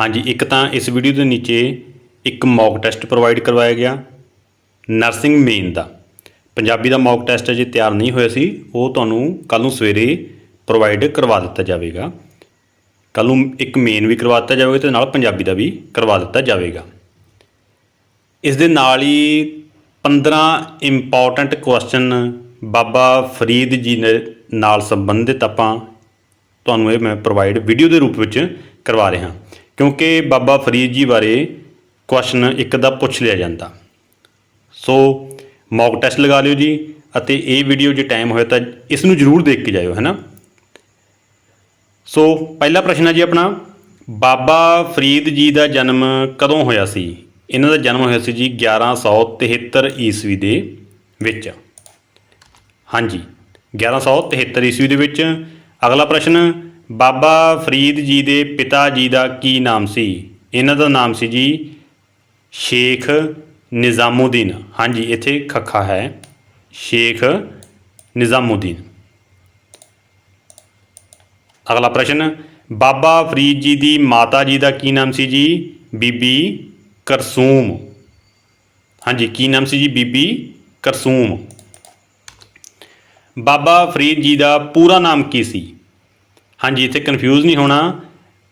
ਹਾਂਜੀ, ਇੱਕ ਤਾਂ ਇਸ ਵੀਡੀਓ ਦੇ ਨੀਚੇ ਇੱਕ ਮੌਕ ਟੈਸਟ ਪ੍ਰੋਵਾਈਡ ਕਰਵਾਇਆ ਗਿਆ ਨਰਸਿੰਗ ਮੇਨ ਦਾ। ਪੰਜਾਬੀ ਦਾ ਮੌਕ ਟੈਸਟ ਅਜੇ ਤਿਆਰ ਨਹੀਂ ਹੋਇਆ ਸੀ, ਉਹ ਤੁਹਾਨੂੰ ਕੱਲ ਨੂੰ ਸਵੇਰੇ ਪ੍ਰੋਵਾਈਡ ਕਰਵਾ ਦਿੱਤਾ ਜਾਵੇਗਾ। ਕੱਲ ਨੂੰ ਇੱਕ ਮੇਨ ਵੀ ਕਰਵਾ ਦਿੱਤਾ ਜਾਵੇਗਾ ਤੇ ਨਾਲ ਪੰਜਾਬੀ ਦਾ ਵੀ ਕਰਵਾ ਦਿੱਤਾ ਜਾਵੇਗਾ। ਇਸ ਦੇ ਨਾਲ ਹੀ 15 ਇੰਪੋਰਟੈਂਟ ਕੁਐਸਚਨ ਬਾਬਾ ਫਰੀਦ ਜੀ ਨੇ ਨਾਲ ਸੰਬੰਧਿਤ ਆਪਾਂ ਤੁਹਾਨੂੰ ਇਹ ਮੈਂ ਪ੍ਰੋਵਾਈਡ ਵੀਡੀਓ ਦੇ ਰੂਪ ਵਿੱਚ ਕਰਵਾ ਰਿਹਾ। ਕਿਉਂਕਿ ਬਾਬਾ ਫਰੀਦ ਜੀ ਬਾਰੇ ਕੁਐਸਚਨ ਇੱਕ ਦਾ ਪੁੱਛ ਲਿਆ ਜਾਂਦਾ। ਸੋ ਮੌਕ ਟੈਸਟ ਲਗਾ ਲਿਓ ਜੀ ਅਤੇ ਇਹ ਵੀਡੀਓ ਜੇ ਟਾਈਮ ਹੋਇਆ ਤਾਂ ਇਸ ਨੂੰ ਜ਼ਰੂਰ ਦੇਖ ਕੇ ਜਾਇਓ ਹੈ ਨਾ ਸੋ ਪਹਿਲਾ ਪ੍ਰਸ਼ਨ ਹੈ ਜੀ ਆਪਣਾ, ਬਾਬਾ ਫਰੀਦ ਜੀ ਦਾ ਜਨਮ ਕਦੋਂ ਹੋਇਆ ਸੀ? ਇਹਨਾਂ ਦਾ ਜਨਮ ਹੋਇਆ ਸੀ ਜੀ 1173 ਈਸਵੀ ਦੇ ਵਿੱਚ। ਹਾਂਜੀ 1173 ਈਸਵੀ ਦੇ ਵਿੱਚ। ਅਗਲਾ ਪ੍ਰਸ਼ਨ ਬਾਬਾ ਫਰੀਦ ਜੀ ਦੇ ਪਿਤਾ ਜੀ ਦਾ ਕੀ ਨਾਮ ਸੀ? ਇਹਨਾਂ ਦਾ ਨਾਮ ਸੀ ਜੀ ਸ਼ੇਖ ਨਿਜ਼ਾਮੁਦੀਨ। ਹਾਂਜੀ, ਇੱਥੇ ਖੱਖਾ ਹੈ। ਸ਼ੇਖ ਨਿਜ਼ਾਮੁਦੀਨ। ਅਗਲਾ ਪ੍ਰਸ਼ਨ, ਬਾਬਾ ਫਰੀਦ ਜੀ ਦੀ ਮਾਤਾ ਜੀ ਦਾ ਕੀ ਨਾਮ ਸੀ ਜੀ? ਬੀਬੀ ਕਰਸੂਮ। ਹਾਂਜੀ, ਕੀ ਨਾਮ ਸੀ ਜੀ? ਬੀਬੀ ਕਰਸੂਮ। ਬਾਬਾ ਫਰੀਦ ਜੀ ਦਾ ਪੂਰਾ ਨਾਮ ਕੀ ਸੀ? ਹਾਂਜੀ, ਇੱਥੇ ਕਨਫਿਊਜ਼ ਨਹੀਂ ਹੋਣਾ।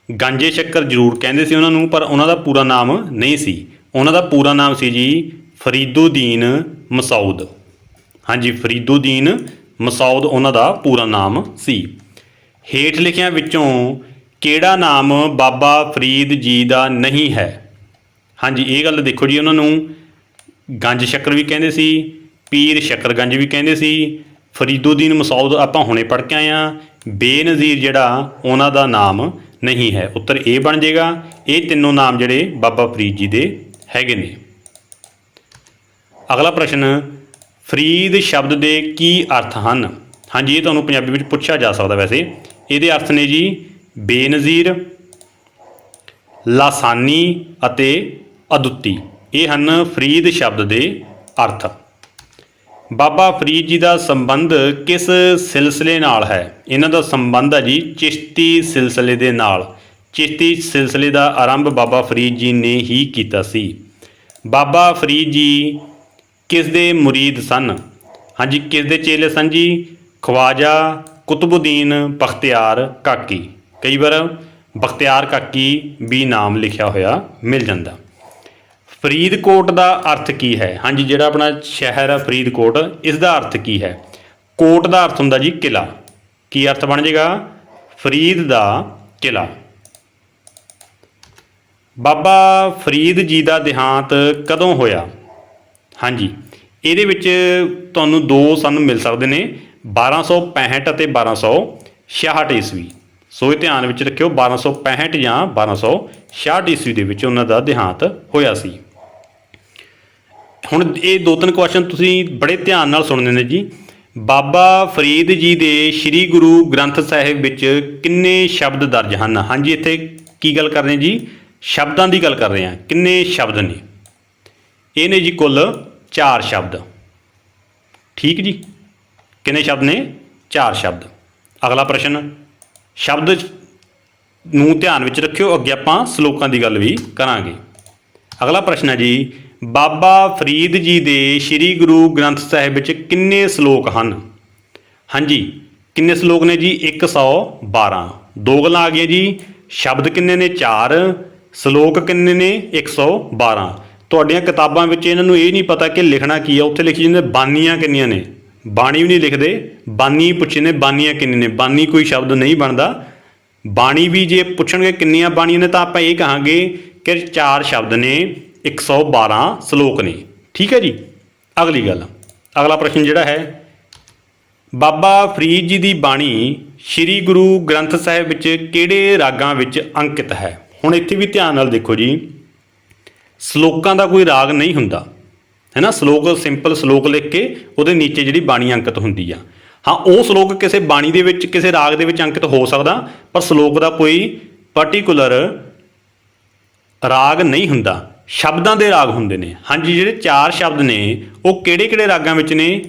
ਗਾਂਜੇ ਸ਼ੱਕਰ ਜ਼ਰੂਰ ਕਹਿੰਦੇ ਸੀ ਉਹਨਾਂ ਨੂੰ, ਪਰ ਉਹਨਾਂ ਦਾ ਪੂਰਾ ਨਾਮ ਨਹੀਂ ਸੀ। ਉਹਨਾਂ ਦਾ ਪੂਰਾ ਨਾਮ ਸੀ ਜੀ ਫਰੀਦੁਦੀਨ ਮਸਊਦ ਹਾਂਜੀ, ਫਰੀਦੁਦੀਨ ਮਸਊਦ ਉਹਨਾਂ ਦਾ ਪੂਰਾ ਨਾਮ ਸੀ। ਹੇਠ ਲਿਖਿਆਂ ਵਿੱਚੋਂ ਕਿਹੜਾ ਨਾਮ ਬਾਬਾ ਫਰੀਦ ਜੀ ਦਾ ਨਹੀਂ ਹੈ? ਹਾਂਜੀ, ਇਹ ਗੱਲ ਦੇਖੋ ਜੀ ਉਹਨਾਂ ਨੂੰ। ਗੰਜ ਸ਼ੱਕਰ ਵੀ ਕਹਿੰਦੇ ਸੀ, ਪੀਰ ਸ਼ੱਕਰਗੰਜ ਵੀ ਕਹਿੰਦੇ ਸੀ। ਫਰੀਦੁਦੀਨ ਮਸਊਦ ਆਪਾਂ ਹੁਣੇ ਪੜ੍ਹ ਕੇ ਆਏ ਆ ਬੇਨਜ਼ੀਰ ਜਿਹੜਾ ਉਹਨਾਂ ਦਾ ਨਾਮ ਨਹੀਂ ਹੈ। ਉੱਤਰ ਇਹ ਬਣ ਜਾਏਗਾ। ਇਹ ਤਿੰਨੋਂ ਨਾਮ ਜਿਹੜੇ ਬਾਬਾ ਫਰੀਦ ਜੀ ਦੇ ਹੈਗੇ ਨੇ। ਅਗਲਾ ਪ੍ਰਸ਼ਨ, ਫਰੀਦ ਸ਼ਬਦ ਦੇ ਕੀ ਅਰਥ ਹਨ? ਹਾਂਜੀ, ਇਹ ਤੁਹਾਨੂੰ ਪੰਜਾਬੀ ਵਿੱਚ ਪੁੱਛਿਆ ਜਾ ਸਕਦਾ ਵੈਸੇ। ਇਹਦੇ ਅਰਥ ਨੇ ਜੀ, ਬੇਨਜ਼ੀਰ, ਲਾਸਾਨੀ ਅਤੇ ਅਦੁੱਤੀ। ਇਹ ਹਨ ਫਰੀਦ ਸ਼ਬਦ ਦੇ ਅਰਥ। ਬਾਬਾ ਫਰੀਦ ਜੀ ਦਾ ਸੰਬੰਧ ਕਿਸ ਸਿਲਸਿਲੇ ਨਾਲ ਹੈ? ਇਹਨਾਂ ਦਾ ਸੰਬੰਧ ਹੈ ਜੀ ਚਿਸ਼ਤੀ ਸਿਲਸਿਲੇ ਦੇ ਨਾਲ। ਚਿਸ਼ਤੀ ਸਿਲਸਿਲੇ ਦਾ ਆਰੰਭ ਬਾਬਾ ਫਰੀਦ ਜੀ ਨੇ ਹੀ ਕੀਤਾ ਸੀ। ਬਾਬਾ ਫਰੀਦ ਜੀ ਕਿਸ ਦੇ ਮੁਰੀਦ ਸਨ? ਹਾਂਜੀ, ਕਿਸ ਦੇ ਚੇਲੇ ਸਨ ਜੀ? ਖਵਾਜਾ ਕੁਤਬੁਦੀਨ ਬਖਤਿਆਰ ਕਾਕੀ। ਕਈ ਵਾਰ ਬਖਤਿਆਰ ਕਾਕੀ ਵੀ ਨਾਮ ਲਿਖਿਆ ਹੋਇਆ ਮਿਲ ਜਾਂਦਾ। ਫਰੀਦਕੋਟ ਦਾ ਅਰਥ ਕੀ ਹੈ? ਹਾਂਜੀ, ਜਿਹੜਾ ਆਪਣਾ ਸ਼ਹਿਰ ਹੈ ਫਰੀਦਕੋਟ ਇਸ ਦਾ ਅਰਥ ਕੀ ਹੈ? ਕੋਟ ਦਾ ਅਰਥ ਹੁੰਦਾ ਜੀ ਕਿਲਾ ਕੀ ਅਰਥ ਬਣ ਜਾਏਗਾ? ਫਰੀਦ ਦਾ ਕਿਲਾ ਬਾਬਾ ਫਰੀਦ ਜੀ ਦਾ ਦੇਹਾਂਤ ਕਦੋਂ ਹੋਇਆ? ਹਾਂਜੀ, ਇਹਦੇ ਵਿੱਚ ਤੁਹਾਨੂੰ ਦੋ ਸਾਨੂੰ ਮਿਲ ਸਕਦੇ ਨੇ 1265 ਅਤੇ 1266 ਈਸਵੀ। ਸੋ ਇਹ ਧਿਆਨ ਵਿੱਚ ਰੱਖਿਓ 1265 ਜਾਂ 1266 ਈਸਵੀ ਦੇ ਵਿੱਚ ਉਹਨਾਂ ਦਾ ਦੇਹਾਂਤ ਹੋਇਆ ਸੀ। ਹੁਣ ਇਹ ਦੋ ਤਿੰਨ ਕੁਐਸਚਨ ਤੁਸੀਂ ਬੜੇ ਧਿਆਨ ਨਾਲ ਸੁਣਨੇ ਨੇ ਜੀ। ਬਾਬਾ ਫਰੀਦ ਜੀ ਦੇ ਸ੍ਰੀ ਗੁਰੂ ਗ੍ਰੰਥ ਸਾਹਿਬ ਵਿੱਚ ਕਿੰਨੇ ਸ਼ਬਦ ਦਰਜ ਹਨ? ਹਾਂਜੀ, ਇੱਥੇ ਕੀ ਗੱਲ ਕਰ ਰਹੇ ਜੀ? ਸ਼ਬਦਾਂ ਦੀ ਗੱਲ ਕਰ ਰਹੇ ਹਾਂ। ਕਿੰਨੇ ਸ਼ਬਦ ਨੇ? ਇਹ ਨੇ ਜੀ ਕੁੱਲ 4 ਸ਼ਬਦ। ਠੀਕ ਜੀ? ਕਿੰਨੇ ਸ਼ਬਦ ਨੇ? 4 ਸ਼ਬਦ। ਅਗਲਾ ਪ੍ਰਸ਼ਨ, ਸ਼ਬਦ ਨੂੰ ਧਿਆਨ ਵਿੱਚ ਰੱਖਿਓ। ਅੱਗੇ ਆਪਾਂ ਸ਼ਲੋਕਾਂ ਦੀ ਗੱਲ ਵੀ ਕਰਾਂਗੇ। ਅਗਲਾ ਪ੍ਰਸ਼ਨ ਹੈ ਜੀ ਬਾਬਾ ਫਰੀਦ ਜੀ ਦੇ ਸ੍ਰੀ ਗੁਰੂ ਗ੍ਰੰਥ ਸਾਹਿਬ ਵਿੱਚ ਕਿੰਨੇ ਸ਼ਲੋਕ ਹਨ? ਹਾਂਜੀ, ਕਿੰਨੇ ਸ਼ਲੋਕ ਨੇ ਜੀ? 112 ਦੋ ਗੱਲਾਂ ਆ ਗਈਆਂ ਜੀ। ਸ਼ਬਦ ਕਿੰਨੇ ਨੇ? 4 ਸ਼ਲੋਕ ਕਿੰਨੇ ਨੇ? 112 ਤੁਹਾਡੀਆਂ ਕਿਤਾਬਾਂ ਵਿੱਚ ਇਹਨਾਂ ਨੂੰ ਇਹ ਨਹੀਂ ਪਤਾ ਕਿ ਲਿਖਣਾ ਕੀ ਆ। ਉੱਥੇ ਲਿਖੀ ਜਾਂਦੇ ਬਾਨੀਆਂ ਕਿੰਨੀਆਂ ਨੇ? ਬਾਣੀ ਵੀ ਨਹੀਂ ਲਿਖਦੇ। ਬਾਨੀ ਪੁੱਛੇ ਨੇ, ਬਾਨੀਆਂ ਕਿੰਨੇ ਨੇ? ਬਾਨੀ ਕੋਈ ਸ਼ਬਦ ਨਹੀਂ ਬਣਦਾ। ਬਾਣੀ ਵੀ ਜੇ ਪੁੱਛਣਗੇ ਕਿੰਨੀਆਂ ਬਾਣੀਆਂ ਨੇ, ਤਾਂ ਆਪਾਂ ਇਹ ਕਹਾਂਗੇ ਕਿ ਚਾਰ ਸ਼ਬਦ ਨੇ। 112 ਸ਼ਲੋਕ ਨੇ। ਠੀਕ ਹੈ ਜੀ? ਅਗਲੀ ਗੱਲ। ਅਗਲਾ ਪ੍ਰਸ਼ਨ ਜਿਹੜਾ ਹੈ, ਬਾਬਾ ਫਰੀਦ ਜੀ ਦੀ ਬਾਣੀ ਸ੍ਰੀ ਗੁਰੂ ਗ੍ਰੰਥ ਸਾਹਿਬ ਵਿੱਚ ਕਿਹੜੇ ਰਾਗਾਂ ਵਿੱਚ ਅੰਕਿਤ ਹੈ? ਹੁਣ ਇੱਥੇ ਵੀ ਧਿਆਨ ਨਾਲ ਦੇਖੋ ਜੀ। ਸ਼ਲੋਕਾਂ ਦਾ ਕੋਈ ਰਾਗ ਨਹੀਂ ਹੁੰਦਾ। ਹੈ ਨਾ ਸ਼ਲੋਕ, ਸਿੰਪਲ ਸ਼ਲੋਕ ਲਿਖ ਕੇ ਉਹਦੇ ਨੀਚੇ ਜਿਹੜੀ ਬਾਣੀ ਅੰਕਿਤ ਹੁੰਦੀ ਆ। ਹਾਂ, ਉਹ ਸ਼ਲੋਕ ਕਿਸੇ ਬਾਣੀ ਦੇ ਵਿੱਚ, ਕਿਸੇ ਰਾਗ ਦੇ ਵਿੱਚ ਅੰਕਿਤ ਹੋ ਸਕਦਾ, ਪਰ ਸ਼ਲੋਕ ਦਾ ਕੋਈ ਪਾਰਟਿਕੂਲਰ ਰਾਗ ਨਹੀਂ ਹੁੰਦਾ। ਸ਼ਬਦਾਂ ਦੇ ਰਾਗ ਹੁੰਦੇ ਨੇ। ਹਾਂਜੀ, ਜਿਹੜੇ ਚਾਰ ਸ਼ਬਦ ਨੇ, ਉਹ ਕਿਹੜੇ-ਕਿਹੜੇ ਰਾਗਾਂ ਵਿੱਚ ਨੇ?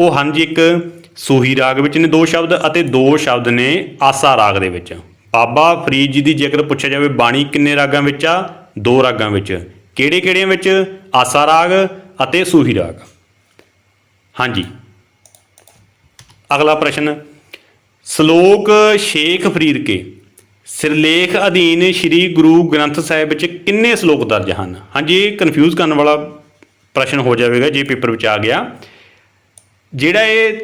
ਉਹ ਹਾਂਜੀ, ਇੱਕ ਸੂਹੀ ਰਾਗ ਵਿੱਚ ਨੇ ਦੋ ਸ਼ਬਦ ਅਤੇ ਦੋ ਸ਼ਬਦ ਨੇ ਆਸਾ ਰਾਗ ਦੇ ਵਿੱਚ। ਬਾਬਾ ਫਰੀਦ ਜੀ ਦੀ ਜੇਕਰ ਪੁੱਛਿਆ ਜਾਵੇ, ਬਾਣੀ ਕਿੰਨੇ ਰਾਗਾਂ ਵਿੱਚ ਆ? ਦੋ ਰਾਗਾਂ ਵਿੱਚ। ਕਿਹੜੇ ਕਿਹੜਿਆਂ ਵਿੱਚ? ਆਸਾ ਰਾਗ ਅਤੇ ਸੂਹੀ ਰਾਗ। ਹਾਂਜੀ। ਅਗਲਾ ਪ੍ਰਸ਼ਨ, ਸ਼ਲੋਕ ਸ਼ੇਖ ਫਰੀਦ ਕੇ। ਸਿਰਲੇਖ ਅਧੀਨ ਸ੍ਰੀ ਗੁਰੂ ਗ੍ਰੰਥ ਸਾਹਿਬ ਵਿੱਚ ਕਿੰਨੇ ਸ਼ਲੋਕ ਦਰਜ ਹਨ? ਹਾਂਜੀ, ਇਹ ਕਨਫਿਊਜ਼ ਕਰਨ ਵਾਲਾ ਪ੍ਰਸ਼ਨ ਹੋ ਜਾਵੇਗਾ ਜੇ ਪੇਪਰ ਵਿੱਚ ਆ ਗਿਆ। ਜਿਹੜਾ ਇਹ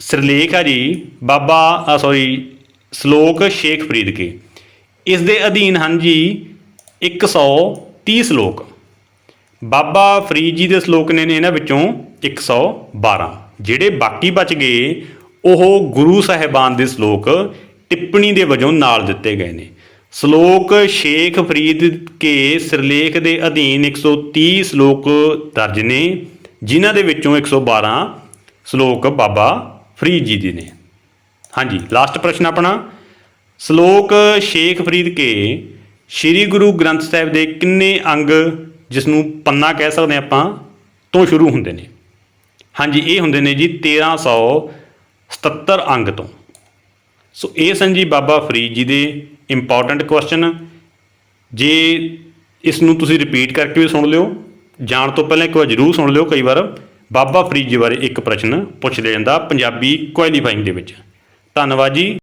ਸਿਰਲੇਖ ਆ ਜੀ, ਬਾਬਾ ਸੌਰੀ ਸ਼ਲੋਕ ਸ਼ੇਖ ਫਰੀਦ ਕੇ। ਇਸ ਦੇ ਅਧੀਨ ਹਨ ਜੀ 130 ਸ਼ਲੋਕ। ਬਾਬਾ ਫਰੀਦ ਜੀ ਦੇ ਸ਼ਲੋਕ ਨੇ ਨੇ ਇਹਨਾਂ ਵਿੱਚੋਂ 112 ਜਿਹੜੇ ਬਾਕੀ ਬਚ ਗਏ, ਉਹ ਗੁਰੂ ਸਾਹਿਬਾਨ ਦੇ ਸ਼ਲੋਕ ਟਿੱਪਣੀ ਦੇ ਵਜੋਂ ਨਾਲ ਦਿੱਤੇ ਗਏ ਨੇ। ਸ਼ਲੋਕ ਸ਼ੇਖ ਫਰੀਦ ਕੇ ਸਿਰਲੇਖ ਦੇ ਅਧੀਨ 130 ਸ਼ਲੋਕ ਦਰਜ ਨੇ, ਜਿਨ੍ਹਾਂ ਦੇ ਵਿੱਚੋਂ 112 ਸ਼ਲੋਕ ਬਾਬਾ ਫਰੀਦ ਜੀ ਦੇ ਨੇ। ਹਾਂਜੀ ਲਾਸਟ ਪ੍ਰਸ਼ਨ ਆਪਣਾ। ਸ਼ਲੋਕ ਸ਼ੇਖ ਫਰੀਦ ਕੇ ਸ੍ਰੀ ਗੁਰੂ ਗ੍ਰੰਥ ਸਾਹਿਬ ਦੇ ਕਿੰਨੇ ਅੰਗ ਜਿਸ ਨੂੰ ਪੰਨਾ ਕਹਿ ਸਕਦੇ ਆਪਾਂ, ਤੋਂ ਸ਼ੁਰੂ ਹੁੰਦੇ ਨੇ? ਹਾਂਜੀ, ਇਹ ਹੁੰਦੇ ਨੇ ਜੀ 1377 ਅੰਗ ਤੋਂ। ਸੋ ਇਹ ਸਨ ਜੀ ਬਾਬਾ ਫਰੀਦ ਜੀ ਦੇ ਇੰਪੋਰਟੈਂਟ ਕੁਐਸਚਨ ਜੇ ਇਸ ਨੂੰ ਤੁਸੀਂ ਰਿਪੀਟ ਕਰਕੇ ਵੀ ਸੁਣ ਲਿਓ, ਜਾਣ ਤੋਂ ਪਹਿਲਾਂ ਇੱਕ ਵਾਰ ਜ਼ਰੂਰ ਸੁਣ ਲਿਓ, ਕਈ ਵਾਰ ਬਾਬਾ ਫਰੀਦ ਜੀ ਬਾਰੇ ਇੱਕ ਪ੍ਰਸ਼ਨ ਪੁੱਛ ਲਿਆ ਜਾਂਦਾ ਪੰਜਾਬੀ ਕੁਆਲੀਫਾਈਂਗ ਦੇ ਵਿੱਚ। ਧੰਨਵਾਦ ਜੀ।